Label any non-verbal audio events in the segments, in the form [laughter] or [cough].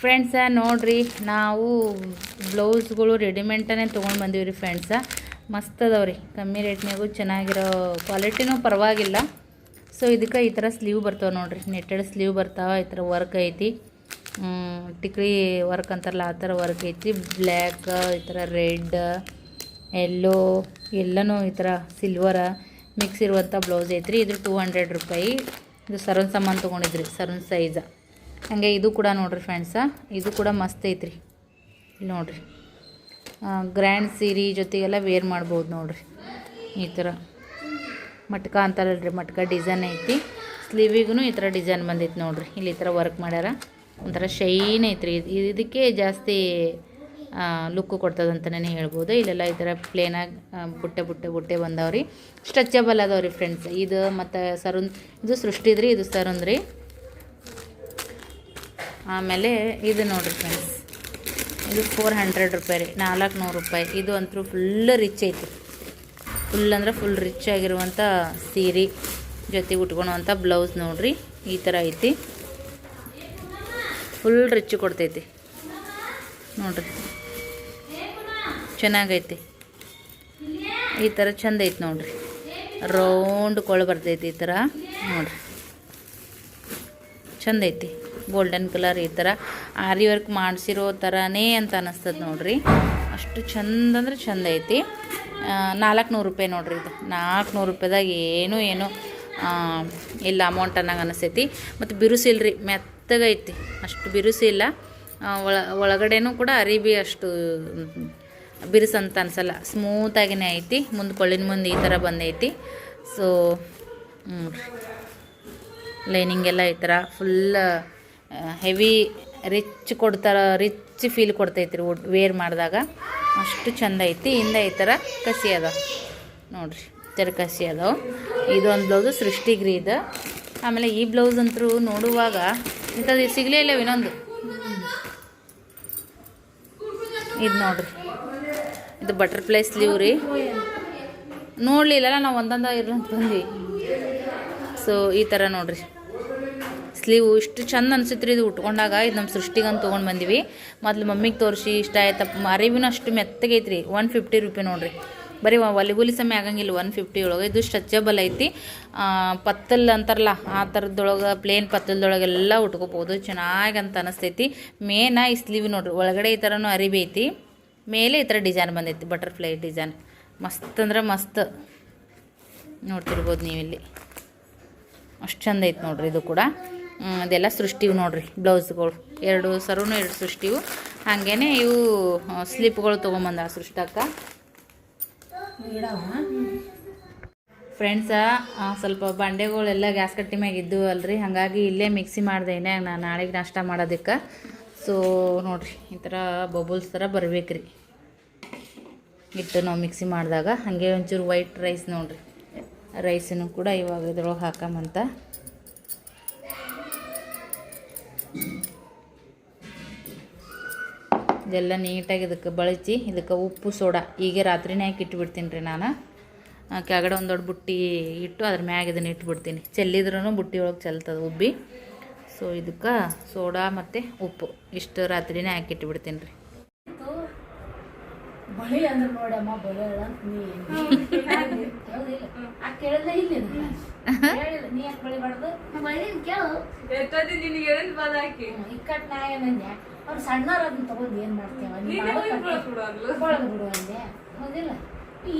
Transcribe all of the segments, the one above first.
Friends ನೋಡ್ರಿ, ನಾವು ಬ್ಲೌಸ್ಗಳು ರೆಡಿಮೇಡ್ನೇ ತೊಗೊಂಡು ಬಂದೀವಿ ರೀ ಫ್ರೆಂಡ್ಸ ಮಸ್ತ್ ಅದಾವೆ ರೀ ಕಮ್ಮಿ ರೇಟ್ನಾಗೂ ಚೆನ್ನಾಗಿರೋ ಕ್ವಾಲಿಟಿನೂ ಪರವಾಗಿಲ್ಲ. ಸೊ ಇದಕ್ಕೆ ಈ ಥರ ಸ್ಲೀವ್ ಬರ್ತಾವೆ ನೋಡಿರಿ. ನೆಟ್ಟೆಡ್ ಸ್ಲೀವ್ ಬರ್ತಾವೆ, ಈ ಥರ ವರ್ಕ್ ಐತಿ. ಟಿಕ್ರಿ ವರ್ಕ್ ಅಂತಾರಲ್ಲ, ಆ ಥರ ವರ್ಕ್ ಐತಿ. ಬ್ಲ್ಯಾಕ್ ಈ ಥರ ರೆಡ್ ಎಲ್ಲೋ ಎಲ್ಲನೂ ಈ ಥರ ಸಿಲ್ವರ ಮಿಕ್ಸ್ ಇರುವಂಥ ಬ್ಲೌಸ್ ಐತ್ರಿ. ಇದು ಟೂ ಹಂಡ್ರೆಡ್ ರೂಪಾಯಿ. ಇದು ಸರನ್ ಸಾಮಾನು ತೊಗೊಂಡಿದ್ರಿ, ಸರನ್ ಸೈಜ ಹಾಗೆ ಇದು ಕೂಡ ನೋಡ್ರಿ ಫ್ರೆಂಡ್ಸ ಇದು ಕೂಡ ಮಸ್ತ್ ಐತ್ರಿ. ಇಲ್ಲಿ ನೋಡ್ರಿ. ಗ್ರ್ಯಾಂಡ್ ಸೀರೆ ಜೊತೆಗೆಲ್ಲ ವೇರ್ ಮಾಡ್ಬೋದು ನೋಡ್ರಿ. ಈ ಥರ ಮಟ್ಕ ರೀ ಮಟ್ಕ ಡಿಸೈನ್ ಐತಿ. ಸ್ಲೀವಿಗೂ ಈ ಥರ ಡಿಸೈನ್ ಬಂದೈತಿ ನೋಡ್ರಿ. ಇಲ್ಲಿ ಈ ಥರ ವರ್ಕ್ ಮಾಡ್ಯಾರ. ಒಂಥರ ಶೈನ್ ಐತ್ರಿ. ಇದ್- ಇದಕ್ಕೆ ಜಾಸ್ತಿ ಲುಕ್ ಕೊಡ್ತದಂತಲೇ ಹೇಳ್ಬೋದು. ಇಲ್ಲೆಲ್ಲ ಈ ಥರ ಪ್ಲೇನಾಗಿ ಬುಟ್ಟೆ ಬುಟ್ಟೆ ಬುಟ್ಟೆ ಬಂದವ್ರಿ. ಸ್ಟ್ರೆಚಬಲ್ ಅದಾವ್ರಿ ಫ್ರೆಂಡ್ಸ್ ಇದು ಮತ್ತು ಸರುಂದ್ ಇದು ಸೃಷ್ಟಿದ್ರಿ ಇದು ಸರುಂದ್ರಿ ಆಮೇಲೆ ಇದು ನೋಡಿರಿ ಫ್ರೆಂಡ್ಸ್ ಇದು ಫೋರ್ ಹಂಡ್ರೆಡ್ ರೂಪಾಯಿ ರೀ ನಾಲ್ಕು ನೂರು ರೂಪಾಯಿ. ಇದು ಅಂತೂ ಫುಲ್ ರಿಚ್ ಐತಿ. ಫುಲ್ ಅಂದ್ರೆ ಫುಲ್ ರಿಚ್ ಆಗಿರುವಂಥ ಸೀರೆ ಜೊತೆಗೆ ಉಟ್ಕೊಳುವಂಥ ಬ್ಲೌಸ್ ನೋಡಿರಿ, ಈ ಥರ ಐತಿ. ಫುಲ್ ರಿಚ್ ಕೊಡ್ತೈತಿ. ನೋಡ್ರಿ. ಚೆನ್ನಾಗೈತಿ. ಈ ಥರ ಚಂದ ಐತಿ ನೋಡಿರಿ. ರೌಂಡ್ ಕೊಳ್ಳ ಬರ್ತೈತಿ ಈ ಥರ ನೋಡ್ರಿ. ಚಂದ ಐತಿ. ಗೋಲ್ಡನ್ ಕಲರ್ ಈ ಥರ ಆರಿ ವರ್ಕ್ ಮಾಡಿಸಿರೋ ಥರನೇ ಅಂತ ಅನ್ನಿಸ್ತದೆ ನೋಡ್ರಿ. ಅಷ್ಟು ಚಂದ ಅಂದ್ರೆ ಚಂದ ಐತಿ. ನಾಲ್ಕು ನೂರು ರೂಪಾಯಿ ನೋಡ್ರಿ ಇದು. ನಾಲ್ಕು ನೂರು ರೂಪಾಯಿದಾಗ ಏನೂ, ಏನು ಇಲ್ಲ ಅಮೌಂಟ್ ಅನ್ನಂಗೆ ಅನಿಸ್ತೈತಿ. ಮತ್ತು ಬಿರುಸಿಲ್ರಿ ಮೆತ್ತಗೈತಿ ಅಷ್ಟು ಬಿರುಸು ಇಲ್ಲ. ಒಳ, ಒಳಗಡೆನೂ ಕೂಡ ಅರಿಬಿ ಅಷ್ಟು ಬಿರುಸಂತ ಅನ್ಸಲ್ಲ. ಸ್ಮೂತಾಗಿನೇ ಐತಿ. ಮುಂದೆ ಕೊಳ್ಳಿನ ಮುಂದೆ ಈ ಥರ ಬಂದೈತಿ. ಸೊ ನೋಡ್ರಿ ಲೈನಿಂಗ್ ಎಲ್ಲ ಈ ಥರ ಫುಲ್ ಹೆವಿ ರಿಚ್ ಕೊಡ್ತಾರ ರಿಚ್ ಫೀಲ್ ಕೊಡ್ತೈತಿ ರೀ ವೇರ್ ಮಾಡಿದಾಗ. ಅಷ್ಟು ಚಂದ ಐತಿ. ಹಿಂದೆ ಈ ಥರ ಕಸಿ ಅದ ನೋಡ್ರಿ, ಈ ಥರ ಕಸಿ ಅದಾವ. ಇದೊಂದು ಬ್ಲೌಸು ಸೃಷ್ಟಿಗ್ರಿ ಇದು ಆಮೇಲೆ ಈ ಬ್ಲೌಸ್ ಅಂತೂ ನೋಡುವಾಗ ಇಂಥದ್ದು ಸಿಗಲೇ ಇಲ್ಲ ಇನ್ನೊಂದು. ಇದು ನೋಡ್ರಿ. ಇದು ಬಟರ್ಫ್ಲೈ ಸ್ಲೀವ್ ರೀ. ನೋಡಲಿಲ್ಲಲ್ಲ, ನಾವು ಒಂದೊಂದ ಇರ್ಲಂತ ಬಂದ್ವಿ ಸೊ ಈ ಥರ ನೋಡ್ರಿ. ಸ್ಲೀವು ಇಷ್ಟು ಚಂದ ಅನ್ಸಿತ್ರಿ ಇದು ಉಟ್ಕೊಂಡಾಗ. ಇದು ನಮ್ಮ ಸೃಷ್ಟಿಗಂತ ತೊಗೊಂಡು ಬಂದಿವಿ. ಮೊದ್ಲು ಮಮ್ಮಿಗೆ ತೋರಿಸಿ, ಇಷ್ಟ ಆಯ್ತಪ್ಪ ಅರಿವಿನೂ ಅಷ್ಟು ಮೆತ್ತಗೈತ್ರಿ ಒನ್ ಫಿಫ್ಟಿ ರುಪಿ ನೋಡಿರಿ. ಬರೀ ಒಲಿಗುಲಿ ಸಮಯ ಆಗಂಗಿಲ್ಲ ಒನ್ ಫಿಫ್ಟಿ ಒಳಗೆ. ಇದು ಸ್ಟ್ರೆಚಬಲ್ ಐತಿ. ಪತ್ತಲ್ ಅಂತಾರಲ್ಲ, ಆ ಥರದೊಳಗೆ ಪ್ಲೇನ್ ಪತ್ತಲ್ದೊಳಗೆಲ್ಲ ಉಟ್ಕೋಬೋದು. ಚೆನ್ನಾಗಿ ಅಂತ ಅನಿಸ್ತೈತಿ. ಮೇನ ಈ ಸ್ಲೀವ್ ನೋಡ್ರಿ, ಒಳಗಡೆ ಈ ಥರನೂ ಅರಿವಿ ಐತಿ. ಮೇಲೆ ಈ ಥರ ಡಿಸೈನ್ ಬಂದೈತಿ ಬಟರ್ಫ್ಲೈ ಡಿಸೈನ್. ಮಸ್ತ್ ಅಂದ್ರೆ ಮಸ್ತ್. ನೋಡ್ತಿರ್ಬೋದು ನೀವಿಲ್ಲಿ. ಅಷ್ಟು ಚಂದ ಐತೆ ನೋಡ್ರಿ ಇದು ಕೂಡ. ಅದೆಲ್ಲ ಸೃಷ್ಟಿವು ನೋಡ್ರಿ, ಬ್ಲೌಸ್ಗಳು. ಎರಡು ಸರೂ ಎರಡು ಸೃಷ್ಟಿವು. ಹಾಗೇನೆ ಇವು ಸ್ಲಿಪ್ಗಳು ತೊಗೊಂಬಂದ ಸೃಷ್ಟಕ್ಕ. ಫ್ರೆಂಡ್ಸ ಸ್ವಲ್ಪ ಬಂಡೆಗಳೆಲ್ಲ ಗ್ಯಾಸ್ ಕಟ್ಟಿ ಮ್ಯಾಗ ಇದ್ದು ಅಲ್ರಿ, ಹಾಗಾಗಿ ಇಲ್ಲೇ ಮಿಕ್ಸಿ ಮಾಡ್ದೇನೆ ನಾನು ನಾಳೆಗೆ ನಾಷ್ಟ ಮಾಡೋದಕ್ಕೆ. ಸೊ ನೋಡಿರಿ, ಈ ಥರ ಬಬಲ್ಸ್ ಥರ ಬರ್ಬೇಕ್ರಿ. ಹಿಟ್ಟು ನಾವು ಮಿಕ್ಸಿ ಮಾಡಿದಾಗ, ಹಾಗೆ ಒಂಚೂರು ವೈಟ್ ರೈಸ್ ನೋಡಿರಿ. ರೈಸನ್ನು ಕೂಡ ಇವಾಗ ಇದ್ರೊಳಗೆ ಹಾಕಮಂತ. ಇದೆಲ್ಲ ನೀಟಾಗಿ ಇದಕ್ಕೆ ಬಳಸಿ ಇದಕ್ಕೆ ಉಪ್ಪು ಸೋಡಾ ಈಗ ರಾತ್ರಿನೇ ಹಾಕಿ ಇಟ್ಬಿಡ್ತೀನಿ ರೀ ನಾನು. ಕೆಳಗಡೆ ಒಂದು ದೊಡ್ಡ ಬುಟ್ಟಿ ಇಟ್ಟು ಅದ್ರ ಮ್ಯಾಗ ಇದನ್ನು ಇಟ್ಬಿಡ್ತೀನಿ. ಚೆಲ್ಲಿದ್ರೂ ಬುಟ್ಟಿ ಒಳಗೆ ಚೆಲ್ತದೆ ಉಬ್ಬಿ. ಸೊ ಇದಕ್ಕೆ ಸೋಡಾ ಮತ್ತು ಉಪ್ಪು ಇಷ್ಟು ರಾತ್ರಿನೇ ಹಾಕಿ ಇಟ್ಬಿಡ್ತೀನಿ ರೀ. ಬಳಿ ಅಂದ್ರೆ ನೋಡಮ್ಮ ಬರೋಳ ನೀ ಆ ಕೇಳಿದ್ರೆ ಇಲ್ಲ ಹೇಳಿಲ್ಲ ನೀ ಯಾಕೆ ಬಳಿ ಕೇಳು. ನಿನಗೆ ಹೇಳಿದ್ ಬಾದ ಹಾಕಿ. ಇಕ್ಕಟ್ ನಾ ಏನಂದೆ? ಅವ್ರು ಸಣ್ಣವ್ರು ಅದನ್ನ ತಗೊಂಡು ಏನ್ ಮಾಡ್ತೇವ ಹೋಗಿ ಬಿಡೋದು ಬಳಗ ಬಿಡು ಅಂದೆ. ಹೌದಿಲ್ಲ.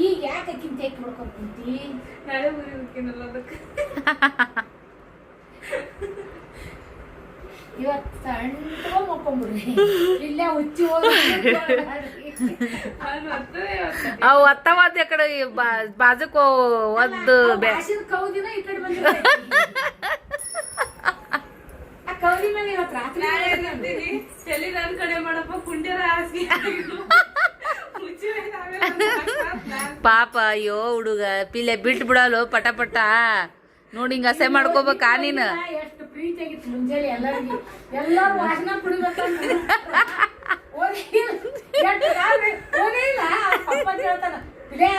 ಈಗ ಯಾಕೆ ಅಕ್ಕಿಂತ ತೆಕ್ ಬಿಡ್ಕೊಂಡ್ ಕುಂತಿ? ನಾಳೆ ಅದಕ್ಕೆ. [laughs] ಇವತ್ತು ಸಣ್ಣ ಮಕ್ಕೊಂಬಿಡ್ರಿ. ಇಲ್ಲೇ. ಅವು ಕಡೆ ಬಾಜಕ್ ಒದ್ದು ಕೌದಿನ ಈ ಕಡೆ ಬಂದಿಲ್ಲ ಆ ಕೌದಿ ಮೇಲೆ ಇವತ್ತು ರಾತ್ರಿ ನಾಳೆ ಏನಂತೀನಿ ತಲೆ ನನ್ ಕಡೆ ಮಾಡಪ್ಪ? ಕುಂಡ್ಯರ ಹಾಸಿ ಮುಚ್ಚಿ ಮೇಲೆ ಆಮೇಲೆ ಒಂದ್ ಹಾಕ್ತಾರ. ನಾನ್ ಪಾಪ ಅಯ್ಯೋ ಹುಡುಗ ಪಿಲ್ಲೆ ಬಿಟ್ಟು ಬಿಡಲು ಪಟ ಪಟ. ನೋಡಿ ಹಿಂಗ ಅಸೆ ಮಾಡ್ಕೋಬೇಕಾ ನೀನು. ಎಷ್ಟು ಪ್ರೀತಿ ಆಗಿತ್ತು ಮುಂಜಾನೆ ಎಲ್ಲರಿಗೂ. ಎಲ್ಲರೂ ವಾಸನ ಕುಡಿಬೇಕಂತ ಹೋಗಿಲ್ಲ [laughs] ಪಪ್ಪ ಕೇಳ್ತಾನ "ಪಿಲ್ಯಾ,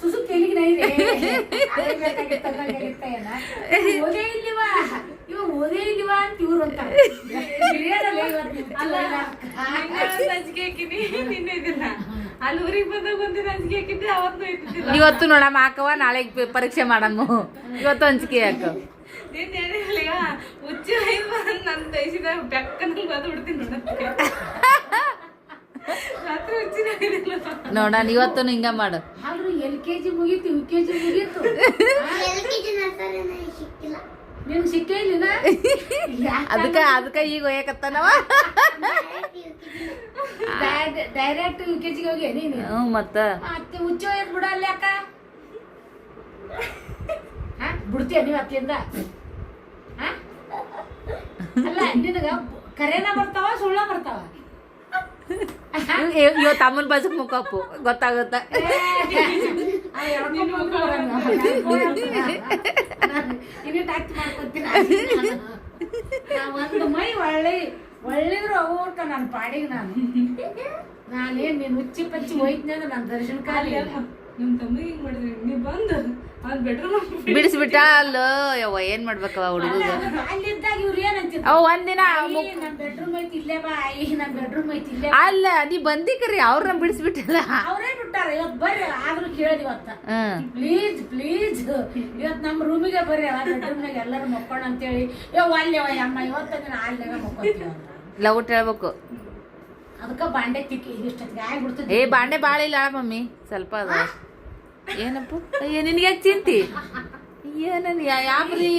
ಸುಸು ತೆಲಿಗೆ ನೈದೆ ಓದೇ ಇಲ್ಲಿವಾ? ಇವ ಓದೇ ಇಲ್ಲಿವಾ ಅಂತ ಇವ್ರು ಅಲ್ಲ ಅಂಜಿಕೆ ಊರಿಗೆ ಬಂದಾಗ ಒಂದಿನ ಅಂಜಿಕೆ ಹಾಕಿದ್ದೆ ಅವತ್ತು ಇವತ್ತು ನೋಡಮ್ಮ ಹಾಕವ ನಾಳೆ ಪರೀಕ್ಷೆ ಮಾಡಮ್ಮ. ಇವತ್ತು ಹಂಚಿಕೆ ಹಾಕು. ಹುಚ್ಚ ಹೇಳಿಲ್ಲ ಹುಚ್ಚು ಬಂದು ನನ್ನ ತೈಸಿದ ಬೆಕ್ಕನ ಬಂದು ಬಿಡ್ತೀನಿ ನೋಡಕ್ಕೆ ರಾತ್ರಿ ಹುಚ್ಚಿನ ಐದಿಲ್ಲ ನೋಡ ಇವತ್ತು ಹಿಂಗ ಮಾಡು. ಎಲ್ ಕೆ ಜಿ ಮುಗೀತು ಯು ಕೆ ಜಿ ಮುಗೀತು. [laughs] ನಿನ್ ಸಿಕ್ಕೇ ಇಲ್ಲ [laughs] ಅದಕ್ಕ ಅದಕ್ಕ ಈಗ ಒಯ್ಯಕತ್ತಾನವ? ಡೈರೆಕ್ಟ್ ಯು ಕೆ ಜಿಗೆ ಹೋಗಿ ನೀನು. ಹ್ಞೂ ಮತ್ತ? ಮತ್ತೆ ಹುಚ್ಚ ಏನ್ ಬಿಡಲ್ಲ ಅಕ್ಕ. ಹಾ ಬಿಡ್ತೀಯ ನೀವು ಅತ್ತಿಂದ ಹಾ? ಅಲ್ಲ ನಿನಗ ಕರೆನ ಬರ್ತಾವ ಸುಳ್ಳ ಬರ್ತಾವ? ಇವ್- ಇವತ್ತು ಅಮ್ಮನ ಬಾಜುಕ್ ಮುಖಪ್ಪು ಗೊತ್ತಾಗುತ್ತ? ಇನ್ನು ಟಚ್ ಮಾಡ್ಕೊತೀನಿ. ನಾ ಒಂದು ಮೈ ಒಳ್ಳೆ ಒಳ್ಳೆದ್ರು ಅವ್ರ್ತ ನನ್ನ ಪಾಡಿಗೆ ನಾನು. ನಾನೇನ್ ನೀನು ಹುಚ್ಚಿ ಪಚ್ಚಿ ಹೋಯ್ತೀನಿ ಅಂದ್ರೆ ನನ್ನ ದರ್ಶನ ಕಾಲಿ ಇಲ್ಲ. ನಿಮ್ ತಮ್ಮ ಹಿಂಗ್ ಮಾಡಿದ್ರಿ? ನೀವ್ ಬಂದು ಅವ್ನ್ ಬೆಡ್ರೂಮ್ ಬಿಡಿಸ್ಬಿಟ್ಟ? ಅಲ್ಲ ಯವ್ವ ಏನ್ ಮಾಡ್ಬೇಕವ ಹುಡುಗ ಅಲ್ಲ, ಅಲ್ಲಿದ್ದಾಗ ಇವ್ರು ಏನಂತಿದ್ರು ಅವ್ ಒಂದಿನ ನಮ್ ಬೆಡ್ರೂಮ್ ಐತಿ ಇಲ್ಲೇ ಬಾ ಆಯಿ ನಮ್ ಬೆಡ್ರೂಮ್ ಐತಿ ಇಲ್ಲೇ ಅಲ್ಲ ನೀ ಬಂದಿ ಕರಿ ಅವ್ರನ್ನ ಬಿಡಿಸ್ಬಿಟ್ಟಲ್ಲ? ಅವರೇ ಬಿಟ್ಟಾರ ಇವತ್ ಬರ್ರಿ ಆದ್ರೂ ಕೇಳಿದ್ ಇವತ್ತ. ಹ್ಮ್ ಪ್ಲೀಸ್ ಪ್ಲೀಸ್ ಇವತ್ ನಮ್ಮ ರೂಮಿಗೆ ಬರ್ರಿ ಆ ಬೆಡ್ರೂಮ್ನಾಗ ಎಲ್ಲರೂ ಮಕ್ಕೋಣ ಅಂತೇಳಿ. ಯೋ ಅಲ್ಲೇವ ಅಮ್ಮ ಇವತ್ತ ಮಕ್ಕೋತೀವಿ ಅಂದ್ರ ಲವ್ ಹೇಳ್ಬೇಕು. ಅದಕ್ಕ ಬಾಂಡೆ ತಿಕ್ಕಿ ಇಷ್ಟೊತ್ತಿಗೆ ಏ ಆಗ್ಬಿಡ್ತದೆ ಬಾಂಡೆ ಬಾಳ ಇಲ್ಲ ಮಮ್ಮಿ. ಸ್ವಲ್ಪ ಅದ. ಏನಪ್ಪ? ಅಯ್ಯ ನಿನ್ಗೆ ಯಾಕೆ ಚಿಂತಿ? ಏನನ್ ರೀ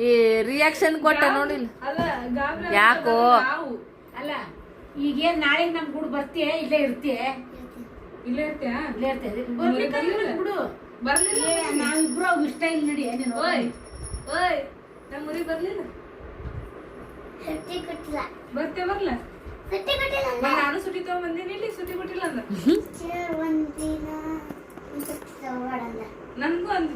ಈ ರಿಯಾಕ್ಷನ್ ಕೊಟ್ಟ ನೋಡಿಲ್ಲ? ಅಲ್ಲ ಗಾಬ್ರಿ ಯಾಕೋ? ಅಲ್ಲ ಅಲ್ಲ ಈಗೇನ್ ನಾಳೆ ನಮ್ ಗುಡ್ ಬರ್ತೀಯ ಇಲ್ಲೇ ಇರ್ತೀಯ? ಇಲ್ಲೇ ಇರ್ತೀಯ? ಇಲ್ಲೇ ಇರ್ತೀಯ. ಬಿಡು. ಬರ್ಲಿಲ್ಲ ಏ, ನಾವಿಬ್ರು ಇಷ್ಟ ಇಲ್ಲ ನಡಿ ನೀನು ಓಯ್ ಓಯ್ ನಮ್ಮ ಊರಿಗೆ ಬರ್ಲಿಲ್ಲ ಬರ್ತೆ ಬರ್ಲ? ಬಾ, ನಾನು ಸುಟಿ ತಗೊಂಡ್ ಬಂದೀನಿ ಇಲ್ಲಿ ಸುಟಿ ಕೊಟ್ಟಿಲ್ಲ ಅಂದ. ನನ್ಗೂ ಅಂದ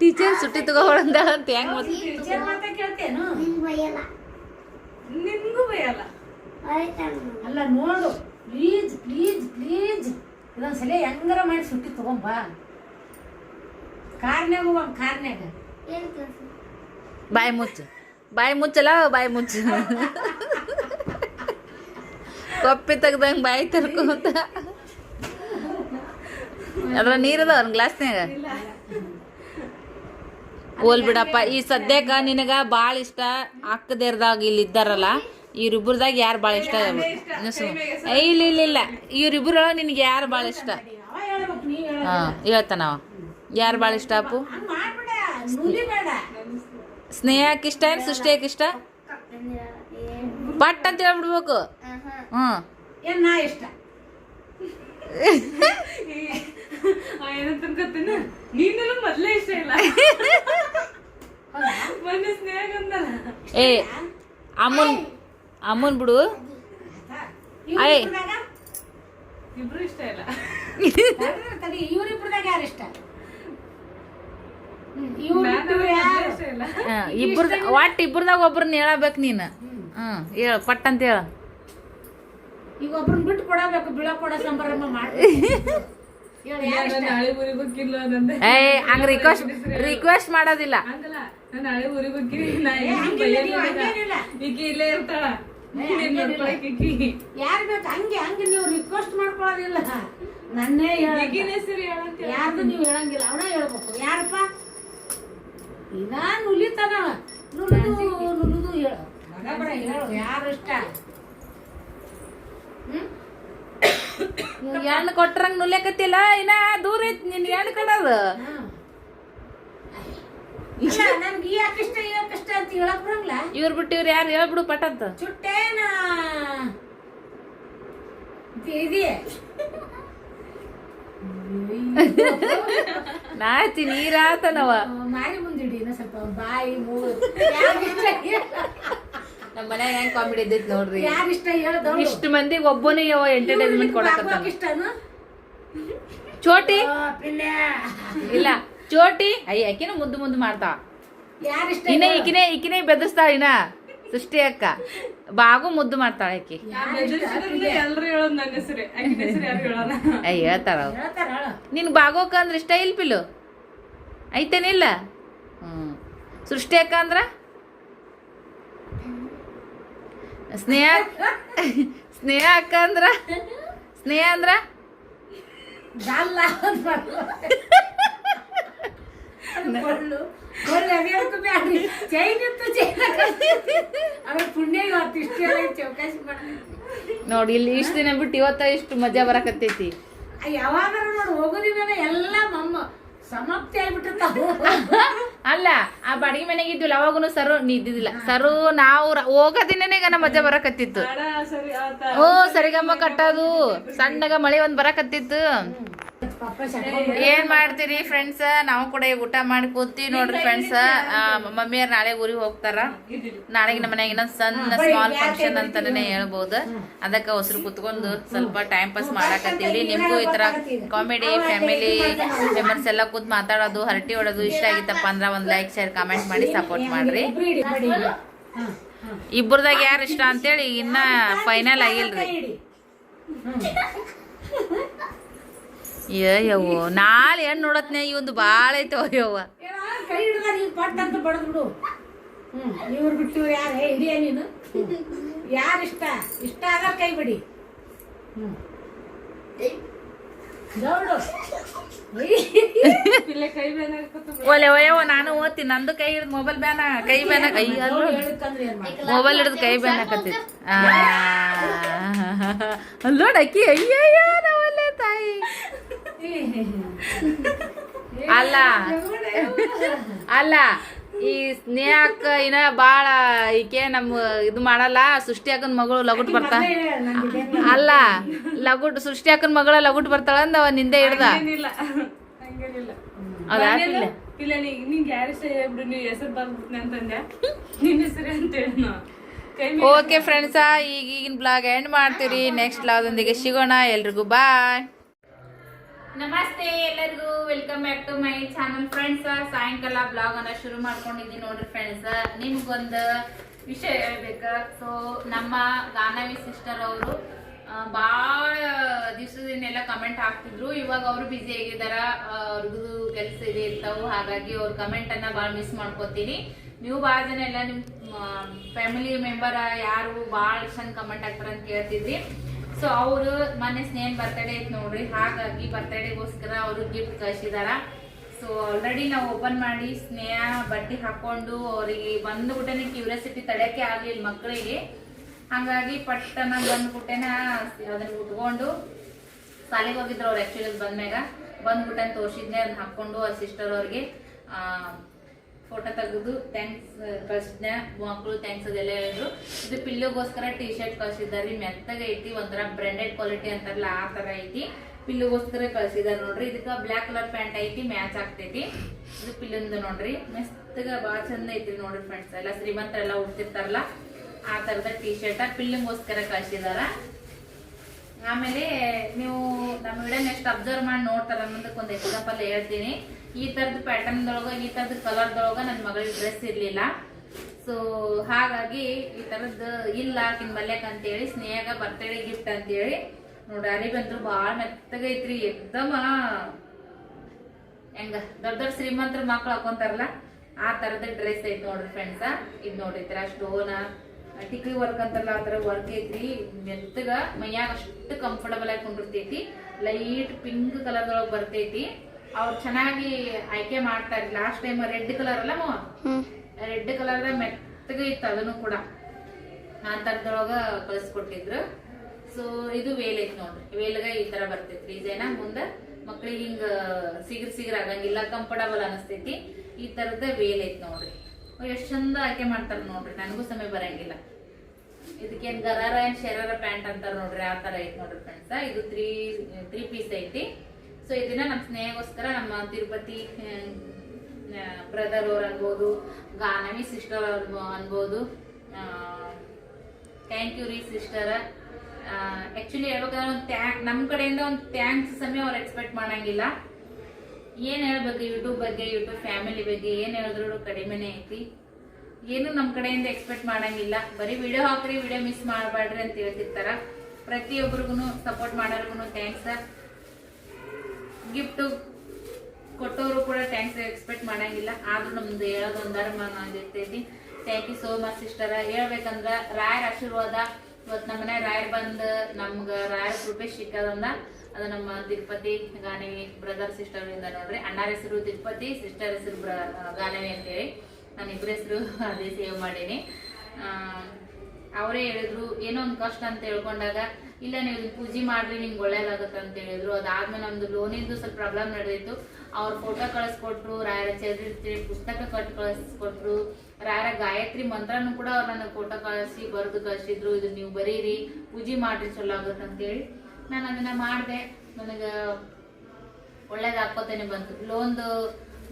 ಟೀಚರ್ ಸುಟ್ಟಿ ತಗೋಂದ ಅಂತ ಹೆಂಗ್ ಮತ್ ಟೀಚರ್ ಮಾತ ಕೇಳ್ತೇನು? ನಿನ್ಗೂ ಭಯಲ್ಲ ಅಲ್ಲ ನೋಡು. Please please please. ಇದೊಂದ್ಸಲ ಹೆಂಗಾರ ಮಾಡಿ ಸುಟ್ಟಿ ತಗೊಂಬ. ಕಾರ್ನ್ಯಾಗ ಹೋಗ ಕಾರ್ನ್ಯಾಗ. ಬಾಯಿ ಮುಚ್ಚು. ಬಾಯಿ ಮುಚ್ಚಲ್ಲ ಬಾಯಿ ಮುಚ್ಚು. [laughs] ಕೊಪ್ಪಿ ತೆಗ್ದಂಗೆ ಬಾಯಿ ತರ್ಕೊಂತ. ಅದ್ರ ನೀರದ ಒಂದು ಗ್ಲಾಸ್ನಾಗ ಹೋಲ್ ಬಿಡಪ್ಪ, ಈ ಸದ್ಯಕ್ಕ ನಿನಗ ಬಾಳ ಇಷ್ಟ ಅಕ್ಕದೇರ್ದಾಗ ಇಲ್ಲಿ ಇದ್ದಾರಲ್ಲ, ಇವ್ರಿಬ್ರದಾಗ ಯಾರು ಬಾಳ ಇಷ್ಟ ಇಲ್ಲ ಇಲ್ಲ ಇಲ್ಲ, ಇವ್ರಿಬ್ರೊಳಗ ನಿನಗೆ ಯಾರು ಬಾಳ ಇಷ್ಟ? ಹಾಂ ಹೇಳ್ತಾನವ ಯಾರು ಬಾಳ ಇಷ್ಟ ಅಪ್ಪು? ಸ್ನೇಹಕ್ಕಿಷ್ಟ ಏನು ಸೃಷ್ಟಿಯಕ್ಕೆ ಇಷ್ಟ? ಪಟ್ ಅಂತ ಹೇಳ್ಬಿಡ್ಬೇಕು. ಏನ್ ನಾ ಇಷ್ಟ? [laughs] ಏನಂತ ಅನ್ಕೋತೀನಿ? ನೀನು ಮೊದ್ಲೇ ಇಷ್ಟ ಇಲ್ಲ. ಮೊನ್ನೆ ಸ್ನೇಹ ಅಂದಲ್ಲ ಏ ಅಮ್ಮನ್ ಅಮ್ಮನ್ ಬಿಡು. ಅಯ್ಯ. ಇಬ್ರು ಇಷ್ಟ ಇಲ್ಲ. [laughs] ಇವ್ರಿಬ್ರದಾಗ ಯಾರು ಇಷ್ಟ? ಒಟ್ಟು ಇಬ್ಬರದಾಗ ಒಬ್ರನ್ನ ಹೇಳಬೇಕು ನೀನು. ಹ್ಮ್. ಹೇಳ ಪಟ್ಟಂತ ಹೇಳ. ಈಗ ಒಬ್ರನ್ನ ಬಿಟ್ಟು ಕೊಡಬೇಕು ಬಿಳ ಕೊಡ ಸಂಭ್ರಮ ಮಾಡಿ ಏ ಹಂಗ ರಿಕ್ವೆಸ್ಟ್ ರಿಕ್ವೆಸ್ಟ್ ಮಾಡೋದಿಲ್ಲ. ಯಾರು ಬೇಕು ಹಂಗೆ ಹಂಗೆ ನೀವು ರಿಕ್ವೆಸ್ಟ್ ಮಾಡ್ಕೊಳ್ಳೋದಿಲ್ಲ. ನನ್ನೇ. ಯಾರ್ದು ನೀವು ಹೇಳಂಗಿಲ್ಲ ಅವನ ಹೇಳ್ಬೇಕು. ಯಾರಪ್ಪ? ಇದ ಉಲಿತನ ನುಲಿದು ನುಲಿದು ಹೇಳು. ಯಾರು ಇಷ್ಟ? ಹೆಣ್ಣು ಕೊಟ್ಟರಂಗ ನುಲ್ಯಾಕತ್ತಿಲ್ಲ ಇನ್ನ ದೂರ ಐತಿ ನಿನ್ ಹೆಣ್ಣು ಕಡದು ಇವ್ರ ಬಿಟ್ಟು ಇವ್ರು ಯಾರು ಹೇಳ್ಬಿಡು ಪಟ್ಟಂತ ಚುಟ್ಟೇನ? ನಾಚಿ ನೀರಾತನವ ಮಾರಿ ಮುಂದಿಡಿ ಸ್ವಲ್ಪ ಬಾಯಿ ಮೂರು ನಮ್ಮ ಮನ್ಯಾಗ ಹೆಂಗ್ ಕಾಮಿಡಿ ಇದ್ದೈತಿ ನೋಡ್ರಿ. ಯಾರು ಇಷ್ಟ ಹೇಳ್ದವ್ಳು? ಇಷ್ಟು ಮಂದಿಗೆ ಒಬ್ಬನಿಗೆ ಎಂಟರ್ಟೈನ್ಮೆಂಟ್ ಕೊಡಕತ್ತಾನ. ಇಷ್ಟನು? ಚೋಟಿ? ಇಲ್ಲ. ಚೋಟಿ? ಅಯ್ಯ ಆಕಿನೂ ಮುದ್ದು ಮುದ್ದು ಮಾಡ್ತಾ. ಯಾರು ಇಷ್ಟ ಇನ್ನ ಈಕಿನೇ ಈಕಿನೇ ಬೆದರ್ಸ್ತಾಳ ಇನ್ನ. ಸೃಷ್ಟಿ ಅಕ್ಕ. ಬಾಗು ಮುದ್ದು ಮಾಡ್ತಾಳೆ ಆಕಿ. ಎಲ್ರು ಹೇಳೋದ್ ನನ್ನ ಹೆಸರೇ. ಆಕಿನ ಹೆಸರು ಯಾರು ಹೇಳಲ್ಲ? ಅಯ್ಯ. ಹೇಳ್ತಾರ ಹೇಳ ನಿನ್ ಬಾಗೋಕ ಅಂದ್ರೆ ಇಷ್ಟ ಇಲ್ಲ ಐತೇನಿಲ್ಲ? ಸೃಷ್ಟಿ ಅಕ್ಕ ಅಂದ್ರ? ಸ್ನೇಹ ಸ್ನೇಹ ಅಕ್ಕ ಅಂದ್ರ? ಸ್ನೇಹ ಅಂದ್ರ? ನೋಡಿ ಇಲ್ಲಿ ಇಷ್ಟು ದಿನ ಬಿಟ್ಟು ಇವತ್ತ ಇಷ್ಟು ಮಜಾ ಬರಕತ್ತೈತಿ. ಯಾವಾಗ ನೋಡಿ ಹೋಗೋದಿನ ಎಲ್ಲ ಮಮ್ಮ. ಸಮಾಪ್ತಿ ಆಗ್ಬಿಟ್ಟಿರ್ತಾವ. ಅಲ್ಲ ಆ ಬಾಡಿಗೆ ಮನೆಗೆ ಇದ್ದಿಲ್ಲ ಅವಾಗೂ ಸರು ನಿದ್ದಿದ್ದಿಲ್ಲ ಇದ್ದಿದ್ದಿಲ್ಲ. ಸರು ನಾವು ಹೋಗೋದಿನೇಗ ನಮ್ಮ ಮಜಾ ಬರಕತ್ತಿತ್ತು ಓ ಸರಿಗಮ್ಮ ಕಟ್ಟೋದು. ಸಣ್ಣಗ ಮಳೆ ಒಂದು ಬರಕತ್ತಿತ್ತು ಏನ್ ಮಾಡ್ತೀರಿ ಫ್ರೆಂಡ್ಸ್ ನಾವು ಕೂಡ ಈಗ ಊಟ ಮಾಡಿ ಕೂತೀವಿ ನೋಡ್ರಿ ಫ್ರೆಂಡ್ಸ್ ಮಮ್ಮಿಯರ್ ನಾಳೆ ಊರಿಗೆ ಹೋಗ್ತಾರ. ನಾಳೆಗೆ ನಮ್ಮ ಮನೆಯಾಗ ಇನ್ನೊಂದು ಸಣ್ಣ ಸ್ಮಾಲ್ ಫಂಕ್ಷನ್ ಅಂತಾನೆ ಹೇಳ್ಬೋದು. ಅದಕ್ಕೆ ಹೊಸರು ಕುತ್ಕೊಂಡು ಸ್ವಲ್ಪ ಟೈಮ್ ಪಾಸ್ ಮಾಡಾಕತ್ತೀವಿ. ನಿಮ್ಗೂ ಈ ತರ ಕಾಮಿಡಿ ಫ್ಯಾಮಿಲಿ ಮೆಂಬರ್ಸ್ ಎಲ್ಲ ಕೂತ್ ಮಾತಾಡೋದು, ಹರಟಿ ಹೊಡೋದು ಇಷ್ಟ ಆಗಿತ್ತಪ್ಪ ಅಂದ್ರ ಒಂದ್ ಲೈಕ್ ಶೇರ್ ಕಾಮೆಂಟ್ ಮಾಡಿ ಸಪೋರ್ಟ್ ಮಾಡ್ರಿ. ಇಬ್ಬರದಾಗ ಯಾರು ಇಷ್ಟ ಅಂತೇಳಿ ಇನ್ನ ಫೈನಲ್ ಆಗಿಲ್ರಿ. ಇಡಿ ಯವ್ವ ನಾಳೆ ಹೆಣ್ಣು ನೋಡತ್ನೇ ಈ ಒಂದು ಭಾಳ ಐತೆ ಅಯ್ಯವ್ವ ಏನೋ ಕೈ ಹಿಡ್ದಾರ ಈಗ ಪಟ್ ಅಂತ ಬಡದ್ಬಿಡು ಹ್ಮ್ ಇವ್ರು ಬಿಟ್ಟು ಯಾರು ಹೇ ಹಿಡಿಯ ನೀನು? ಯಾರು ಇಷ್ಟ? ಇಷ್ಟ ಆಗ ಕೈ ಬಿಡಿ. [laughs] ಬೇನಾಗತ್ತ ಒಲೆ ಒಯ್ಯವ ನಾನು ಓದ್ತೀನಿ. ನಂದು ಕೈ ಹಿಡಿದು ಮೊಬೈಲ್ ಬ್ಯಾನ ಕೈ ಬ್ಯಾನ ಕೈ ಮೊಬೈಲ್ ಹಿಡಿದು ಕೈ ಬ್ಯಾನ್ ಹಾಕತ್ತಿತ್ತು ಅಲ್ಲೋಡಕ್ಕಿ ಅಯ್ಯಯ್ಯ ನಾವಲ್ಲೇ ತಾಯಿ. [laughs] ಅಲ್ಲ. ಅಲ್ಲ ಈ ಸ್ನೇಹಕ್ಕ ಇನ್ನ ಬಾಳ ಈಕೆ ನಮ್ಮ ಇದು ಮಾಡಲ್ಲ ಸೃಷ್ಟಿ ಅಕ್ಕನ ಮಗಳು ಲಗುಟ್ ಬರ್ತಾ ಅಲ್ಲ ಲಗುಟ್ ಸೃಷ್ಟಿ ಅಕ್ಕನ ಮಗಳ ಲಗುಟ್ ಬರ್ತಾಳಂದ ಅವ ನಿಂದೆ ಹಿಡ್ದ. ಇಲ್ಲ. ನಿಂಗೆ ಯಾರ ಹೆಸರು ಅಂತಂದೆ ನಿನ್ನ ಹೆಸರು ಓಕೆ ಫ್ರೆಂಡ್ಸ ಈಗ ಈಗಿನ ಬ್ಲಾಗ್ ಎಂಡ್ ಮಾಡ್ತೀರಿ. ನೆಕ್ಸ್ಟ್ ಬ್ಲಾಗ್ದೊಂದಿಗೆ ಸಿಗೋಣ ಎಲ್ರಿಗೂ. ಬಾಯ್ ನಮಸ್ತೆ ಎಲ್ಲರಿಗೂ welcome back to my channel friends ಸಾಯಂಕಾಲ ಬ್ಲಾಗ್ ಅನ್ನ ಶುರು ಮಾಡ್ಕೊಂಡಿದ್ದೀನಿ ನೋಡ್ರಿ ಫ್ರೆಂಡ್ಸ್ ನಿಮ್ಗೊಂದು ವಿಷಯ ಹೇಳ್ಬೇಕ? ಸೊ ನಮ್ಮ ಗಾನವಿ ಸಿಸ್ಟರ್ ಅವರು ಭಾಳ ದಿವಸದಿಂದೆಲ್ಲ ಕಮೆಂಟ್ ಹಾಕ್ತಿದ್ರು. ಇವಾಗ ಅವರು ಬ್ಯುಸಿ ಆಗಿದಾರ. ಅವ್ರಿಗೂ ಕೆಲಸ ಇದೆ ಇರ್ತಾವು. ಹಾಗಾಗಿ ಅವ್ರ ಕಮೆಂಟ್ ಅನ್ನ ಭಾಳ ಮಿಸ್ ಮಾಡ್ಕೋತೀನಿ. ನೀವು ಭಾಳ ಜನ ಎಲ್ಲ ನಿಮ್ಮ ಫ್ಯಾಮಿಲಿ ಮೆಂಬರ್ ಯಾರು ಭಾಳ ಚಂದ ಕಮೆಂಟ್ ಹಾಕ್ತಾರ ಅಂತ ಕೇಳ್ತಿದ್ರಿ ಸೊ ಅವರು ಮೊನ್ನೆ ಸ್ನೇಹನ್ ಬರ್ತಡೇ ಐತೆ ನೋಡ್ರಿ, ಹಾಗಾಗಿ ಬರ್ತಡೇಗೋಸ್ಕರ ಅವರು ಗಿಫ್ಟ್ ಕಳ್ಸಿದಾರ. ಸೊ ಆಲ್ರೆಡಿ ನಾವು ಓಪನ್ ಮಾಡಿ ಸ್ನೇಹ ಬಟ್ಟೆ ಹಾಕೊಂಡು ಅವರಿಗೆ ಬಂದ್ಬಿಟ್ಟೆ ಕ್ಯೂರಿಯಾಸಿಟಿ ತಡೆಯಕ್ಕೆ ಆಗ್ಲಿಲ್ಲ ಮಕ್ಕಳಿಗೆ ಹಾಗಾಗಿ ಪಟ್ಟನ ಬಂದ್ಬಿಟ್ಟೆನ ಅದನ್ನ ಉಟ್ಕೊಂಡು ಶಾಲೆಗೆ ಹೋಗಿದ್ರು ಅವ್ರು ಆಕ್ಚುಲಿ ಬಂದ್ಮ್ಯಾಗ. ಬಂದ್ಬಿಟ್ಟೆ ತೋರಿಸಿದ್ನೆ ಅದನ್ನ ಹಾಕೊಂಡು ಆ ಸಿಸ್ಟರ್ ಅವ್ರಿಗೆ. ಫೋಟೋ ತೆಗೆದು ಥ್ಯಾಂಕ್ಸ್ ಕಳ್ಸಿದ್ನ ಮಕ್ಕಳು ಥ್ಯಾಂಕ್ಸ್ ಅದೆಲ್ಲ ಹೇಳಿದ್ರು. ಇದು ಪಿಲ್ಲುಗೋಸ್ಕರ ಟಿ ಶರ್ಟ್ ಕಳ್ಸಿದ್ದಾರೆ ಮೆತ್ತಗೆ ಐತಿ, ಒಂಥರ ಬ್ರಾಂಡೆಡ್ ಕ್ವಾಲಿಟಿ ಅಂತಾರಲ್ಲ, ಆ ಥರ ಐತಿ. ಪಿಲ್ಲುಗೋಸ್ಕರ ಕಳ್ಸಿದಾರೆ ನೋಡ್ರಿ. ಇದಕ್ಕೆ ಬ್ಲಾಕ್ ಕಲರ್ ಪ್ಯಾಂಟ್ ಐತಿ ಮ್ಯಾಚ್ ಆಗ್ತೈತಿ. ಇದು ಪಿಲ್ಲಿಂದ ನೋಡ್ರಿ. ಮೆತ್ತಗೆ ಭಾಳ ಚಂದ ಐತಿ ನೋಡ್ರಿ ಫ್ರೆಂಡ್ಸ್ ಎಲ್ಲ ಶ್ರೀಮಂತರೆಲ್ಲ ಉಡ್ತಿರ್ತಾರಲ್ಲ, ಆ ಥರದ ಟಿ ಶರ್ಟ ಪಿಲ್ಲಿಂಗೋಸ್ಕರ ಕಳ್ಸಿದಾರ. ಆಮೇಲೆ ನೀವು ನಮ್ಮ ವಿಡಿಯೋ ನೆಕ್ಸ್ಟ್ ಅಬ್ಸರ್ವ್ ಮಾಡಿ ನೋಡ್ತಾರ. ಅನ್ನೋದಕ್ಕೆ ಒಂದು ಎಕ್ಸಾಂಪಲ್ ಹೇಳ್ತೀನಿ. ಈ ತರದ ಪ್ಯಾಟರ್ನ್ ದೊಳಗ, ಈ ತರದ ಕಲರ್ ದೊಳಗ ನನ್ನ ಮಗಳಿಗೆ ಡ್ರೆಸ್ ಇರ್ಲಿಲ್ಲ. ಸೊ ಹಾಗಾಗಿ ಈ ತರದ್ ಇಲ್ಲ ಬಲ್ಯಕ್ ಅಂತೇಳಿ, ಸ್ನೇಹಗ ಬರ್ತಡೇ ಗಿಫ್ಟ್ ಅಂತೇಳಿ. ನೋಡ್ರಿ ಬಂದ್ರು ಭಾಳ ಮೆತ್ತಗೈತ್ರಿ ಎಕ್ದಮ ಹೆಂಗ, ದೊಡ್ಡ ದೊಡ್ಡ ಶ್ರೀಮಂತರ ಮಕ್ಳು ಹಾಕೊಂತಾರಲ್ಲ, ಆ ತರದ ಡ್ರೆಸ್ ಐತಿ ನೋಡ್ರಿ ಫ್ರೆಂಡ್ಸ ಇದ್ ನೋಡ್ರಿ ಥರ ಸ್ಟೋನ ಟಿಕ್ಲಿ ವರ್ಕ್ ಅಂತಾರಲ್ಲ, ಆ ತರ ವರ್ಕ್ ಐತ್ರಿ. ಮೆತ್ತಗ ಮೈಯಾಗ ಅಷ್ಟು ಕಂಫರ್ಟಬಲ್ ಆಗಿ ಕುಂಡಿರ್ತೈತಿ ಲೈಟ್ ಪಿಂಕ್ ಕಲರ್ ಒಳಗ್ ಬರ್ತೈತಿ. ಅವ್ರು ಚೆನ್ನಾಗಿ ಆಯ್ಕೆ ಮಾಡ್ತಾರೆ ಲಾಸ್ಟ್ ಟೈಮ್ ರೆಡ್ ಕಲರ್ ಅಲ್ಲ ರೆಡ್ ಕಲರ್ ಮೆತ್ತಗೆ ಇತ್ತು ಅದನ್ನು ಕೂಡ. ಆ ತರದೊಳಗ ಕಳಿಸ್ಕೊಟ್ಟಿದ್ರು. ಸೊ ಇದು ವೇಲ್ ಐತಿ ನೋಡ್ರಿ. ವೇಲ್ಗ ಈ ತರ ಬರ್ತೈತಿ ಡಿಸೈನ್ ಮುಂದ ಮಕ್ಳಿಗೆ ಹಿಂಗ ಸಿಗ್ರ್ ಸಿಗ್ರ ಆಗಂಗಿಲ್ಲ ಕಂಫರ್ಟಬಲ್ ಅನಿಸ್ತೈತಿ. ಈ ತರದ ವೇಲ್ ಐತಿ ನೋಡ್ರಿ. ಎಷ್ಟ್ ಚಂದ ಆಯ್ಕೆ ಮಾಡ್ತಾರ ನೋಡ್ರಿ. ನನಗೂ ಸಮಯ ಬರಂಗಿಲ್ಲ. ಇದಕ್ಕೇನ್ ಗರಾರ ಏನ್ ಶರಾರ ಪ್ಯಾಂಟ್ ಅಂತಾರ ನೋಡ್ರಿ. ಆ ತರ ಐತಿ ನೋಡ್ರಿ ಫ್ರೆಂಡ್ಸ್ ಇದು ತ್ರೀ ತ್ರೀ ಪೀಸ್ ಐತಿ. ಸೊ ಇದನ್ನ ನಮ್ಮ ಸ್ನೇಹಗೋಸ್ಕರ ನಮ್ಮ ತಿರುಪತಿ ಬ್ರದರ್ ಅವ್ರು ಅನ್ಬೋದು ಗಾನವಿ ಸಿಸ್ಟರ್ ಅನ್ಬೋದು. ಥ್ಯಾಂಕ್ ಯು ರೀ ಸಿಸ್ಟರ್ ಆಕ್ಚುಲಿ ಹೇಳ್ಬೇಕಾದ್ರೆ ಒಂದು ಥ್ಯಾಂಕ್ ನಮ್ಮ ಕಡೆಯಿಂದ ಒಂದು ಥ್ಯಾಂಕ್ಸ್ ಸಮಯ ಅವ್ರು ಎಕ್ಸ್ಪೆಕ್ಟ್ ಮಾಡಂಗಿಲ್ಲ. ಏನು ಹೇಳ್ಬೇಕು ಯೂಟ್ಯೂಬ್ ಬಗ್ಗೆ ಯೂಟ್ಯೂಬ್ ಫ್ಯಾಮಿಲಿ ಬಗ್ಗೆ, ಏನು ಹೇಳಿದ್ರು ಕಡಿಮೆನೆ ಐತಿ. ಏನು ನಮ್ಮ ಕಡೆಯಿಂದ ಎಕ್ಸ್ಪೆಕ್ಟ್ ಮಾಡಂಗಿಲ್ಲ. ಬರೀ ವಿಡಿಯೋ ಹಾಕ್ರಿ ವಿಡಿಯೋ ಮಿಸ್ ಮಾಡಬೇಡ್ರಿ ಅಂತ ಹೇಳ್ತಿರ್ತಾರ. ಪ್ರತಿಯೊಬ್ಬರಿಗೂ ಸಪೋರ್ಟ್ ಮಾಡೋರ್ಗು ಥ್ಯಾಂಕ್ಸ್ ಗಿಫ್ಟ್ ಕೊಟ್ಟವರು ಕೂಡ ಥ್ಯಾಂಕ್ಸ್ ಎಕ್ಸ್ಪೆಕ್ಟ್ ಮಾಡಂಗಿಲ್ಲ. ಆದ್ರೂ ನಮ್ದು ಹೇಳೋದೊಂದರ ಇರ್ತೈತಿ thank you so much sister ಹೇಳ್ಬೇಕಂದ್ರ ರಾಯರ ಆಶೀರ್ವಾದ. ಇವತ್ತು ನಮ್ಮ ಮನೆ ರಾಯರ್ ಬಂದು ನಮ್ಗೆ ರಾಯರ್ ಕೃಪೆ ಸಿಕ್ಕದಂದ ಅದು ನಮ್ಮ ತಿರುಪತಿ ಗಾನವಿ ಬ್ರದರ್ ಸಿಸ್ಟರ್ ಇಂದ ನೋಡ್ರಿ. ಅಣ್ಣರ ಹೆಸರು ತಿರುಪತಿ ಸಿಸ್ಟರ್ ಹೆಸರು ಬ್ರ ಗಾನವಿ ಅಂತೇಳಿ. ನಾನು ಇಬ್ಬರ ಹೆಸರು ಅದೇ ಸೇವ್ ಮಾಡೀನಿ. ಅವರೇ ಹೇಳಿದ್ರು, ಏನೋ ಒಂದು ಕಷ್ಟ ಅಂತ ಹೇಳ್ಕೊಂಡಾಗ ಇಲ್ಲ, ನೀವು ಇದನ್ನ ಪೂಜೆ ಮಾಡ್ರಿ, ನಿಮ್ಗೆ ಒಳ್ಳೇದಾಗುತ್ತೆ ಅಂತ ಹೇಳಿದ್ರು. ಅದಾದ್ಮೇಲೆ ನಮ್ದು ಲೋನಿಂದು ಸ್ವಲ್ಪ ಪ್ರಾಬ್ಲಮ್ ನಡೆದಿತ್ತು. ಅವ್ರ ಫೋಟೋ ಕಳಿಸ್ಕೊಟ್ರು, ರಾಯರ ಚರಿತ್ರೆ, ಪುಸ್ತಕ ಕಟ್ ಕಳಿಸ್ಕೊಟ್ರು. ರಾಯರ ಗಾಯತ್ರಿ ಮಂತ್ರನೂ ಕೂಡ ಅವ್ರು ನನಗೆ ಫೋಟೋ ಕಳಿಸಿ, ಬರೆದು ಕಳಿಸಿದ್ರು. ಇದು ನೀವು ಬರೀರಿ, ಪೂಜೆ ಮಾಡ್ರಿ ಚಲೋ ಆಗುತ್ತೆ ಅಂತೇಳಿ ನಾನು ಅದನ್ನ ಮಾಡಿದೆ. ನನಗೆ ಒಳ್ಳೇದಾಕೋತೇನೆ ಬಂತು. ಲೋನ್ದು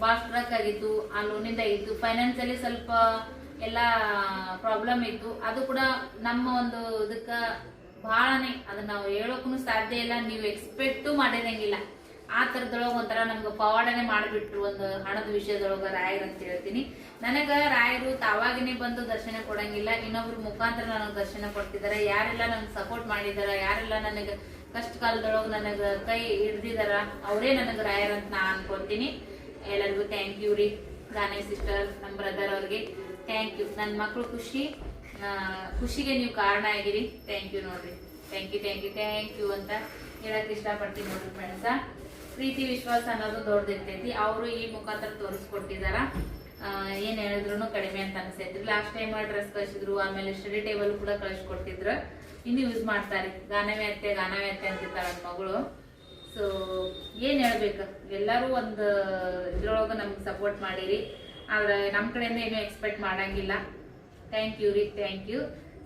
ಭಾಳ ಸ್ಟ್ರಕ್ ಆಗಿತ್ತು. ಆ ಲೋನಿಂದ ಇತ್ತು ಫೈನಾನ್ಸಲ್ಲಿ ಸ್ವಲ್ಪ ಎಲ್ಲ ಪ್ರಾಬ್ಲಮ್ ಇತ್ತು. ಅದು ಕೂಡ ನಮ್ಮ ಒಂದು ಇದಕ್ಕ ಭಾಳನೇ. ಅದನ್ನ ನಾವು ಹೇಳೋಕ್ಕೂ ಸಾಧ್ಯ ಇಲ್ಲ, ನೀವು ಎಕ್ಸ್ಪೆಕ್ಟು ಮಾಡಿರಂಗಿಲ್ಲ. ಆ ಥರದೊಳಗೆ ಒಂಥರ ನಮ್ಗೆ ಪವಾಡನೆ ಮಾಡಿಬಿಟ್ರು ಒಂದು ಹಣದ ವಿಷಯದೊಳಗೆ ರಾಯರ್ ಅಂತ ಹೇಳ್ತೀನಿ. ನನಗ ರಾಯರು ತಾವಾಗಿನೇ ಬಂದು ದರ್ಶನ ಕೊಡಂಗಿಲ್ಲ, ಇನ್ನೊಬ್ರ ಮುಖಾಂತರ ನನಗೆ ದರ್ಶನ ಕೊಡ್ತಿದ್ದಾರೆ ಯಾರೆಲ್ಲ ನನಗೆ ಸಪೋರ್ಟ್ ಮಾಡಿದಾರ, ಯಾರೆಲ್ಲ ನನಗೆ ಕಷ್ಟ ಕಾಲದೊಳಗೆ ನನಗೆ ಕೈ ಹಿಡ್ದಿದಾರ, ಅವರೇ ನನಗೆ ರಾಯರ್ ಅಂತ ನಾ ಅನ್ಕೊತೀನಿ. ಎಲ್ಲರಿಗೂ ಥ್ಯಾಂಕ್ ಯು ರೀ. ಗಾನೆ ಸಿಸ್ಟರ್ ನಮ್ಮ ಬ್ರದರ್ ಅವ್ರಿಗೆ. ಥ್ಯಾಂಕ್ ಯು ನನ್ನ ಮಕ್ಕಳು ಖುಷಿ. ಖುಷಿಗೆ ನೀವು ಕಾರಣ ಆಗಿರಿ. ಥ್ಯಾಂಕ್ ಯು ನೋಡ್ರಿ. Thank you thank you thank you ಅಂತ ಹೇಳಕ್ ಇಷ್ಟಪಡ್ತೀನಿ ನೋಡ್ರಿ ಫ್ರೆಂಡ್ಸ ಪ್ರೀತಿ, ವಿಶ್ವಾಸ ಅನ್ನೋದು ದೊಡ್ಡದಿರ್ತೈತಿ. ಅವರು ಈ ಮುಖಾಂತರ ತೋರಿಸ್ಕೊಟ್ಟಿದಾರ. ಏನ್ ಹೇಳಿದ್ರು ಕಡಿಮೆ ಅಂತ ಅನ್ಸೈತ್ರಿ. ಲಾಸ್ಟ್ ಟೈಮ್ ಡ್ರೆಸ್ ಕಳಿಸಿದ್ರು, ಆಮೇಲೆ ಸ್ಟಡಿ ಟೇಬಲ್ ಕೂಡ ಕಳಿಸ್ಕೊಡ್ತಿದ್ರು. ಇನ್ನು ಯೂಸ್ ಮಾಡ್ತಾರೆ. ಗಾನವೇ ಅತ್ತೆ ಗಾನವೇ ಅತ್ತೆ ಅಂತಿರ್ತಾರೆ ನನ್ನ ಮಗಳು. ಸೊ ಏನ್ ಹೇಳ್ಬೇಕು? ಎಲ್ಲರೂ ಒಂದು ಇದ್ರೊಳಗೆ ನಮ್ಗೆ ಸಪೋರ್ಟ್ ಮಾಡಿರಿ. ಆದ್ರೆ ನಮ್ಮ ಕಡೆಯಿಂದ ಏನು ಎಕ್ಸ್ಪೆಕ್ಟ್ ಮಾಡಂಗಿಲ್ಲ. ಥ್ಯಾಂಕ್ ಯು ರೀ ಥ್ಯಾಂಕ್ ಯು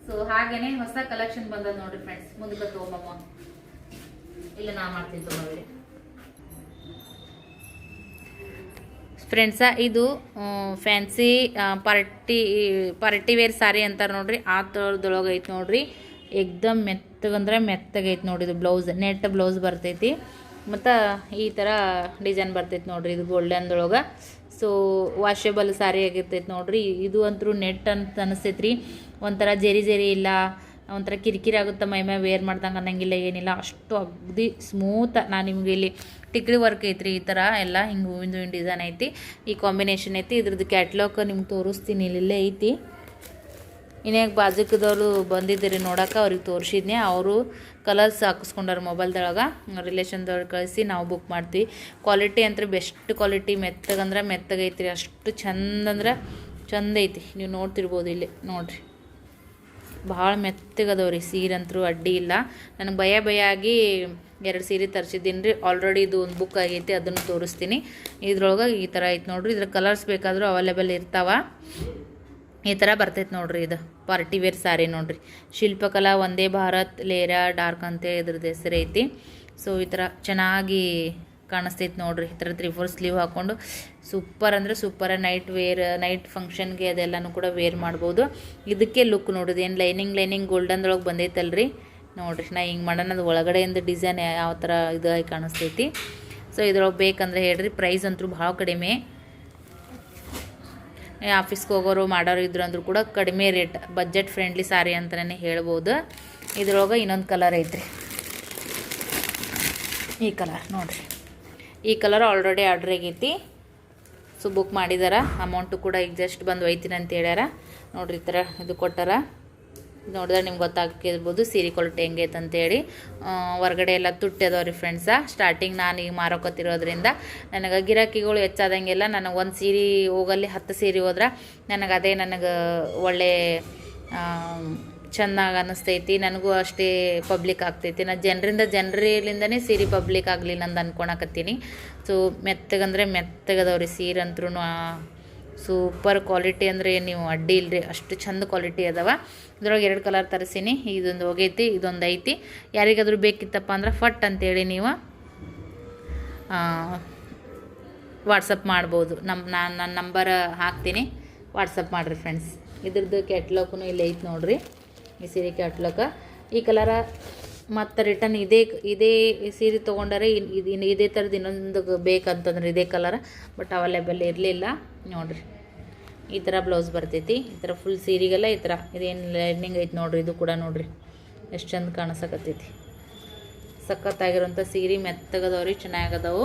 ಸೊ ಹಾಗೇನೆ ಹೊಸ ಕಲೆಕ್ಷನ್ ಬಂದದ ನೋಡ್ರಿ ಫ್ರೆಂಡ್ಸ್ ಮುಂದಕ್ಕೆ ತಗೊಂಬಮ್ಮ. ಇಲ್ಲ ನಾ ಮಾಡ್ತೀನಿ ತಗೊಳ್ಳಿ. ಫ್ರೆಂಡ್ಸ ಇದು fancy party party wear sari ಅಂತಾರೆ ನೋಡ್ರಿ. ಆ ಥರದೊಳಗೆ ಐತೆ ನೋಡ್ರಿ. ಎಕ್ದಮ್ ಮೆತ್ತಗಂದ್ರೆ ಮೆತ್ತಗೈತೆ ನೋಡಿ ಇದು ಬ್ಲೌಸ್ ನೆಟ್ ಬ್ಲೌಸ್ ಬರ್ತೈತಿ. ಮತ್ತು ಈ ಥರ ಡಿಸೈನ್ ಬರ್ತೈತಿ ನೋಡ್ರಿ ಇದು ಗೋಲ್ಡನ್ದೊಳಗೆ ಸೊ ವಾಷೇಬಲ್ ಸಾರಿ ಆಗಿರ್ತೈತೆ ನೋಡ್ರಿ. ಇದು ಅಂತೂ ನೆಟ್ ಅಂತ ಅನಿಸ್ತೈತೆ ರೀ ಒಂಥರ ಜರಿ ಜರಿ ಇಲ್ಲ, ಒಂಥರ ಕಿರಿಕಿರಿ ಆಗುತ್ತೆ ಮೈ ಮೈ ವೇರ್ ಮಾಡ್ದಂಗೆ ಅನ್ನಂಗಿಲ್ಲ, ಏನಿಲ್ಲ. ಅಷ್ಟು ಅಗ್ದಿ ಸ್ಮೂತ್ ನಾನು ನಿಮ್ಗೆ ಇಲ್ಲಿ ಟಿಕ್ಲಿ ವರ್ಕ್ ಐತ್ರಿ ಈ ಥರ ಎಲ್ಲ ಹಿಂಗೆ ಹೂವಿನ ಹೂವಿನ ಡಿಸೈನ್ ಐತಿ. ಈ ಕಾಂಬಿನೇಷನ್ ಐತಿ. ಇದ್ರದ್ದು ಕ್ಯಾಟ್ಲಾಕ್ ನಿಮ್ಗೆ ತೋರಿಸ್ತೀನಿ. ಇಲ್ಲೇ ಐತಿ. ಇನ್ಯಾಗ ಬಾಜುಕದವರು ಬಂದಿದ್ದೀರಿ ನೋಡೋಕೆ ಅವ್ರಿಗೆ ತೋರಿಸಿದ್ನೆ. ಅವರು ಕಲರ್ಸ್ ಹಾಕಿಸ್ಕೊಂಡಾರ ಮೊಬೈಲ್ದೊಳಗೆ. ರಿಲೇಷನ್ದವ್ರು ಕಳಿಸಿ ನಾವು ಬುಕ್ ಮಾಡ್ತೀವಿ. ಕ್ವಾಲಿಟಿ ಅಂದ್ರೆ ಬೆಸ್ಟ್ ಕ್ವಾಲಿಟಿ ಮೆತ್ತಗಂದ್ರೆ ಮೆತ್ತಗೈತ್ರಿ. ಅಷ್ಟು ಚಂದ ಅಂದ್ರೆ ಚಂದ ಐತಿ. ನೀವು ನೋಡ್ತಿರ್ಬೋದು ಇಲ್ಲಿ. ನೋಡಿರಿ. ಭಾಳ ಮೆತ್ತಗದವ್ರಿ ಸೀರೆ ಅಂತೂ ಅಡ್ಡಿ ಇಲ್ಲ. ನನಗೆ ಭಯ ಭಯ ಆಗಿ ಎರಡು ಸೀರೆ ತರಿಸಿದ್ದೀನಿ ರೀ ಆಲ್ರೆಡಿ ಇದು ಒಂದು ಬುಕ್ ಆಗೈತಿ, ಅದನ್ನು ತೋರಿಸ್ತೀನಿ. ಇದ್ರೊಳಗೆ ಈ ಥರ ಐತೆ ನೋಡ್ರಿ. ಇದ್ರ ಕಲರ್ಸ್ ಬೇಕಾದರೂ ಅವೈಲೇಬಲ್ ಇರ್ತಾವ. ಈ ಥರ ಬರ್ತೈತೆ ನೋಡ್ರಿ ಇದು. ಪಾರ್ಟಿ ವೇರ್ ಸ್ಯಾರಿ ನೋಡ್ರಿ. ಶಿಲ್ಪಕಲಾ ಒಂದೇ ಭಾರತ್, ಲೇರಾ, ಡಾರ್ಕ್ ಅಂತೇಳಿ ಇದ್ರದ್ದು ಹೆಸರು ಐತಿ. ಸೊ ಈ ಥರ ಚೆನ್ನಾಗಿ ಕಾಣಿಸ್ತೈತೆ ನೋಡ್ರಿ. ಈ ಥರ ತ್ರೀ ಫೋರ್ ಸ್ಲೀವ್ ಹಾಕ್ಕೊಂಡು ಸೂಪರ್ ಅಂದರೆ ಸೂಪರ ನೈಟ್ ವೇರ್ ನೈಟ್ ಫಂಕ್ಷನ್ಗೆ ಅದೆಲ್ಲನೂ ಕೂಡ ವೇರ್ ಮಾಡ್ಬೋದು. ಇದಕ್ಕೆ ಲುಕ್ ನೋಡೋದು. ಏನು ಲೈನಿಂಗ್ ಲೈನಿಂಗ್ ಗೋಲ್ಡನ್ದೊಳಗೆ ಬಂದೈತಲ್ರಿ? ನೋಡ್ರಿ, ನಾ ಹಿಂಗೆ ಮಾಡೋಣ, ಅದು ಒಳಗಡೆಯಿಂದ ಡಿಸೈನ್ ಯಾವ ಥರ ಇದಾಗಿ ಕಾಣಿಸ್ತೈತಿ. ಸೊ ಇದ್ರೊಳಗೆ ಬೇಕಂದ್ರೆ ಹೇಳ್ರಿ. ಪ್ರೈಸ್ ಅಂತೂ ಭಾಳ ಕಡಿಮೆ. ಆಫೀಸ್ಗೆ ಹೋಗೋರು ಮಾಡೋರು ಇದ್ರು ಅಂದರೂ ಕೂಡ ಕಡಿಮೆ ರೇಟ್ ಬಜೆಟ್ ಫ್ರೆಂಡ್ಲಿ ಸಾರಿ ಅಂತಲೇ ಹೇಳ್ಬೋದು. ಇದ್ರೊಳಗೆ ಇನ್ನೊಂದು ಕಲರ್ ಐತ್ರಿ. ಈ ಕಲರ್ ನೋಡಿರಿ. ಈ ಕಲರ್ ಆಲ್ರೆಡಿ ಆರ್ಡ್ರ್ ಆಗೈತಿ. ಸೊ ಬುಕ್ ಮಾಡಿದಾರ. ಅಮೌಂಟು ಕೂಡ ಈಗ ಜಸ್ಟ್ ಬಂದು ಒಯ್ತೀನಿ ಅಂತ ಹೇಳ್ಯಾರ. ನೋಡ್ರಿ ಈ ಥರ ಇದು ಕೊಟ್ಟಾರ. ನೋಡಿದ್ರೆ ನಿಮ್ಗೆ ಗೊತ್ತಾಗಿರ್ಬೋದು ಸೀರೆ ಕ್ವಾಲಿಟಿ ಹೆಂಗೈತೆ ಅಂತೇಳಿ. ಹೊರಗಡೆ ಎಲ್ಲ ತುಟ್ಟಿದವ್ರಿ ಫ್ರೆಂಡ್ಸ ಸ್ಟಾರ್ಟಿಂಗ್ ನಾನು ಈಗ ಮಾರೋಕತ್ತಿರೋದ್ರಿಂದ ನನಗೆ ಗಿರಾಕಿಗಳು ಹೆಚ್ಚಾದಂಗೆಲ್ಲ ನನಗೆ ಒಂದು ಸೀರೆ ಹೋಗಲ್ಲಿ ಹತ್ತು ಸೀರೆ ಹೋದ್ರೆ ನನಗೆ ಅದೇ ನನಗೆ ಒಳ್ಳೆ ಚೆನ್ನಾಗಿ ಅನ್ನಿಸ್ತೈತಿ ನನಗೂ ಅಷ್ಟೇ ಪಬ್ಲಿಕ್ ಆಗ್ತೈತಿ. ನಾನು ಜನರಿಂದ ಜನರಿಂದನೇ ಸೀರೆ ಪಬ್ಲಿಕ್ ಆಗಲಿ ನಂದು ಅನ್ಕೊಳಕತ್ತೀನಿ. ಸೊ ಮೆತ್ತಗಂದ್ರೆ ಮೆತ್ತಗದವ್ರಿ ಸೀರೆ ಅಂತ್ರೂ ಸೂಪರ್ ಕ್ವಾಲಿಟಿ ಅಂದರೆ ನೀವು ಅಡ್ಡಿ ಇಲ್ಲರಿ ಅಷ್ಟು ಚಂದ ಕ್ವಾಲಿಟಿ ಅದಾವ. ಇದ್ರೊಳಗೆ ಎರಡು ಕಲರ್ ತರಿಸೀನಿ, ಇದೊಂದು ಹೋಗೈತಿ, ಇದೊಂದು ಐತಿ. ಯಾರಿಗಾದ್ರೂ ಬೇಕಿತ್ತಪ್ಪ ಅಂದ್ರೆ ಫಟ್ ಅಂತೇಳಿ ನೀವು ವಾಟ್ಸಪ್ ಮಾಡ್ಬೋದು. ನಮ್ಮ ನಾನು ನನ್ನ ನಂಬರ್ ಹಾಕ್ತೀನಿ. ವಾಟ್ಸಪ್ ಮಾಡಿರಿ ಫ್ರೆಂಡ್ಸ್ ಇದ್ರದ್ದು ಕ್ಯಾಟ್ಲಾಗ್ನು ಇಲ್ಲಿ ಐತಿ ನೋಡಿರಿ, ಈ ಸೀರೆ ಕ್ಯಾಟ್ಲಾಗ ಈ ಕಲರ ಮತ್ತು ರಿಟರ್ನ್ ಇದೇ ಇದೇ ಸೀರೆ ತೊಗೊಂಡರೆ ಇದು ಇನ್ನು ಇದೇ ಥರದ್ದು ಇನ್ನೊಂದು ಬೇಕಂತಂದ್ರೆ ಇದೇ ಕಲರ್ ಬಟ್ ಅವೈಲೇಬಲ್ ಇರಲಿಲ್ಲ. ನೋಡಿರಿ. ಈ ಥರ ಬ್ಲೌಸ್ ಬರ್ತೈತಿ. ಈ ಥರ ಫುಲ್ ಸೀರೆಗೆಲ್ಲ ಈ ಥರ ಇದೇನು ಲೈನಿಂಗ್ ಐತೆ ನೋಡಿರಿ, ಇದು ಕೂಡ ನೋಡಿರಿ. ಎಷ್ಟು ಚಂದ ಕಾಣಿಸಕತ್ತೈತಿ. ಸಖತ್ತಾಗಿರೋಂಥ ಸೀರೆ ಮೆತ್ತಗದವ್ರಿ, ಚೆನ್ನಾಗದವು.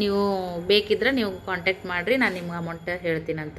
ನೀವು ಬೇಕಿದ್ರೆ ನೀವು ಕಾಂಟ್ಯಾಕ್ಟ್ ಮಾಡಿರಿ, ನಾನು ನಿಮ್ಗೆ ಅಮೌಂಟ್ ಹೇಳ್ತೀನಂತ.